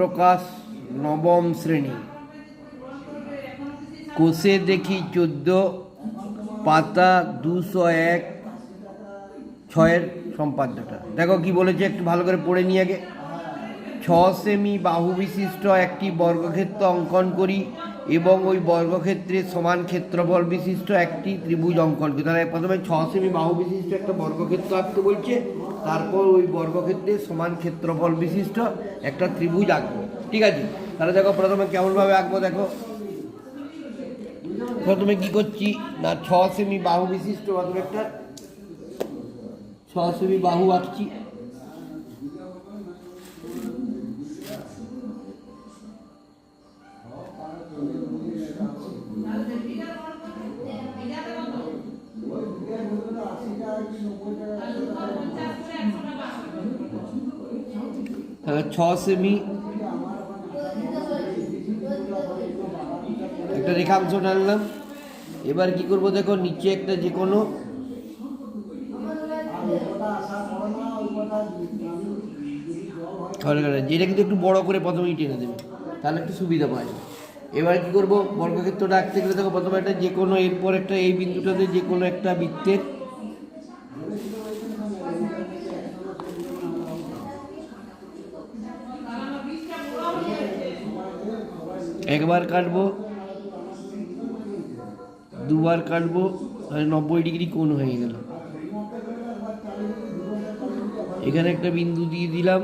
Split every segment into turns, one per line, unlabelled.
প্রকাশ নবম শ্রেণি। কোষে দেখি চোদ্দ, পাতা দুশো এক, ছয়ের সম্পাদ্যটা। দেখো কি বলেছে, একটু ভালো করে পড়ে নিয়ে আগে। ছ সেমি বাহু বিশিষ্ট একটি বর্গক্ষেত্র অঙ্কন করি এবং ওই বর্গক্ষেত্রের সমান ক্ষেত্রফল বিশিষ্ট একটি ত্রিভুজ অঙ্কন করি। তাহলে প্রথমে ছ সেমি বাহু বিশিষ্ট একটা বর্গক্ষেত্র আঁকতে বলছে। তারপর ওই বর্গক্ষেত্রে সমান ক্ষেত্রফল বিশিষ্ট একটা ত্রিভুজ আঁকবো। ঠিক আছে? তাহলে দেখো প্রথমে কেমনভাবে আঁকবো দেখো। প্রথমে কি করছি? না, ছ সেমি বাহু বিশিষ্ট প্রথমে একটা। ছ সেমি বাহু আঁকছি। ছ সেমি একটা রেখাংশ টানলাম। এবার কি করব দেখো, নিচে একটা যে কোনো যেটা কিন্তু একটু বড় করে প্রথমেই টেনে দেবে, তাহলে একটু সুবিধা পাওয়া যাবে এবার কি করব বর্গক্ষেত্রটা আঁকতে গেলে দেখো, প্রথমে একটা যে কোনো, এরপর একটা এই বিন্দুটাতে যে কোনো একটা বৃত্তের একবার কাটবো, দুবার কাটবো নব্বই ডিগ্রি কোণ হয়ে গেল। এখানে একটা বিন্দু দিয়ে দিলাম।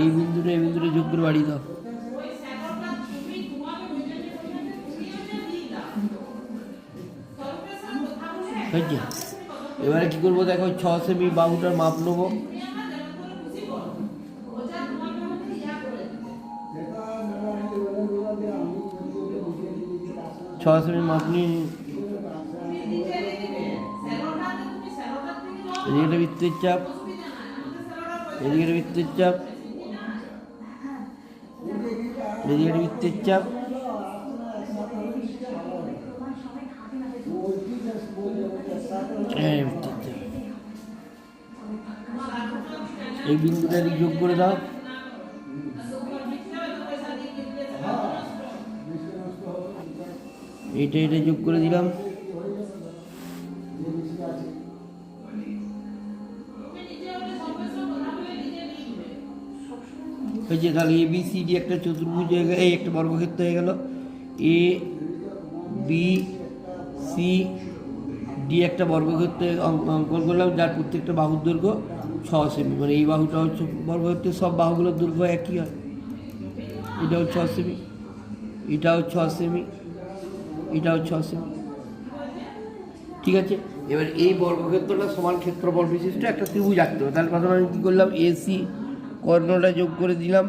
এই বিন্দুটা এই বিন্দুটা যোগ করে বাড়িয়ে দাও। এবারে কি করব দেখো, ছ সেমি বাহুটার মাপ নেব। একটা বৃত্তের চাপ এদিকে একটা বৃত্তের চাপ হ্যাঁ বৃত্তের চাপ এই বিন্দুটা এদিকে যোগ করে দাও এইটা এটা যোগ করে দিলাম। হয়েছে তাহলে এ বি সি ডি একটা চতুর্ভুজ হয়ে গেল, এই একটা বর্গক্ষেত্র হয়ে গেল। এ বি সি ডি একটা বর্গক্ষেত্র অঙ্কন করলাম, যার প্রত্যেকটা বাহুর দৈর্ঘ্য ছ সেমি। মানে এই বাহুটা হচ্ছে বর্গক্ষেত্রের সব বাহুগুলোর দৈর্ঘ্য একই হয়। এটাও ছ সেমি। এটাও ছ সেমি। এটাও হচ্ছে অসীম। ঠিক আছে? এবার এই বর্গক্ষেত্রটা সমান ক্ষেত্রফল বিশিষ্ট একটা ত্রিভুজ আঁকতে হবে তাহলে প্রথমে আমি কী করলাম? এসি কর্ণটা যোগ করে দিলাম।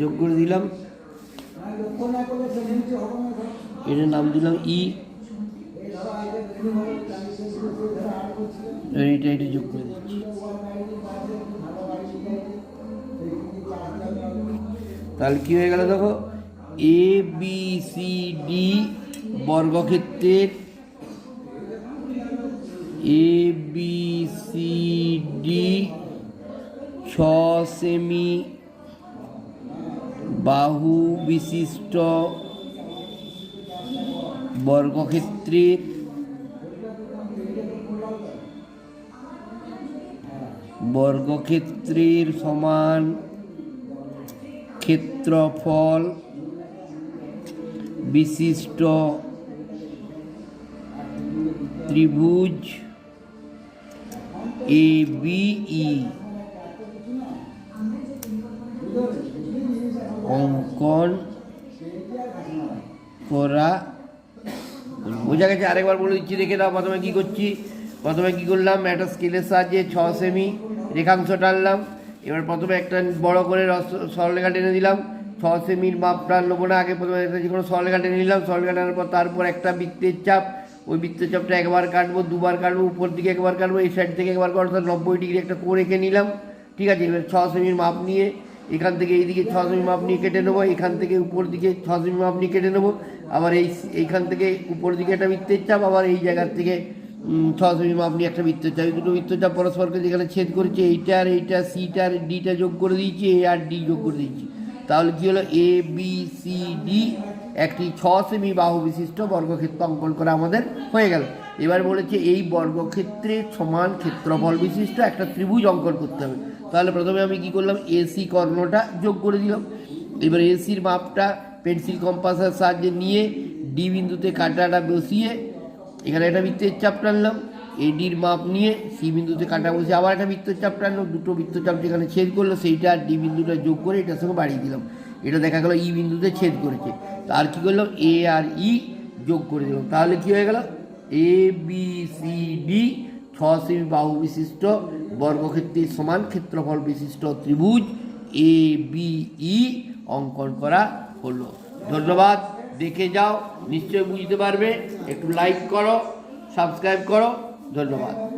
যোগ করে দিলাম। এটার নাম দিলাম ই। এইটা এটা যোগ করে দিচ্ছি। তাহলে কি হয়ে গেল দেখো? এ বি সি ডি বর্গক্ষেত্রের এ বি সি ডি ছ সেমি বাহু বিশিষ্ট বর্গক্ষেত্রের বর্গক্ষেত্রের সমান ক্ষেত্রফল বিশিষ্ট ত্রিভুজ এ বি করা বোঝা গেছে আরেকবার বলে দিচ্ছি দেখে দাও, প্রথমে কি করছি? প্রথমে কি করলাম, একটা স্কেলের সাহায্যে ছ সেমি রেখাংশ টানলাম এবার প্রথমে একটা বড় করে সরলরেখা টেনে দিলাম। ছ সেমির মাপটা নেব না, আগে প্রথমে একটা যে কোনো সরলরেখা টেনে নিলাম। সরলরেখা টানার পর তারপর একটা বৃত্তের চাপ। ওই বৃত্তের চাপটা একবার কাটবো, দুবার কাটবো, উপর দিকে একবার কাটবো, এই সাইড থেকে একবার কাটবো, অর্থাৎ নব্বই ডিগ্রি একটা করে রেখে নিলাম। ঠিক আছে, এবার ছ সেমির মাপ নিয়ে এখান থেকে এইদিকে ছ সেমি মাপ নিয়ে কেটে নেব, এখান থেকে উপর দিকে ছ সেমি মাপ নিয়ে কেটে নেব। আবার এই এইখান থেকে উপর দিকে একটা বৃত্তের চাপ, আবার এই জায়গার থেকে ছ সেমি মাপ নিয়ে একটা বৃত্তের চাপ। এই দুটো বৃত্তের চাপ পরস্পরকে যেখানে ছেদ করেছে, এইটা আর এইটা, সিটা আর ডিটা যোগ করে দিয়েছি, এ আর ডি যোগ করে দিয়েছি। তাহলে কী হলো? এ, বি, সি, ডি একটি ছ সেমি বাহু বিশিষ্ট বর্গক্ষেত্র অঙ্কন করা আমাদের হয়ে গেল। এবার বলেছে এই বর্গক্ষেত্রে সমান ক্ষেত্রফল বিশিষ্ট একটা ত্রিভুজ অঙ্কন করতে হবে। তাহলে প্রথমে আমি কি করলাম? এসি কর্ণটা যোগ করে দিলাম। এবার এসির মাপটা পেন্সিল কম্পাসের সাহায্যে নিয়ে ডি বিন্দুতে কাঁটাটা বসিয়ে এখানে একটা বৃত্তের চাপ টানলাম। এডির মাপ নিয়ে সি বিন্দুতে কাঁটা বসিয়ে আবার একটা বৃত্তের চাপ টানলাম। দুটো বৃত্তচাপ যেখানে ছেদ করল সেইটা আর ডি বিন্দুটা যোগ করে এটার সঙ্গে বাড়িয়ে দিলাম। এটা দেখা গেলো ই বিন্দুতে ছেদ করেছে। তার কি করলাম? এ আর ই যোগ করে দিলাম। তাহলে কি হয়ে গেল? এ বি সি ডি ছ সেমি বাহু বিশিষ্ট, বর্গক্ষেত্রের সমান ক্ষেত্রফল বিশিষ্ট ত্রিভুজ এ বি ই অঙ্কন করা হলো। ধন্যবাদ। দেখে যাও নিশ্চয় বুঝতে পারবে। একটু লাইক করো সাবস্ক্রাইব করো। ধন্যবাদ।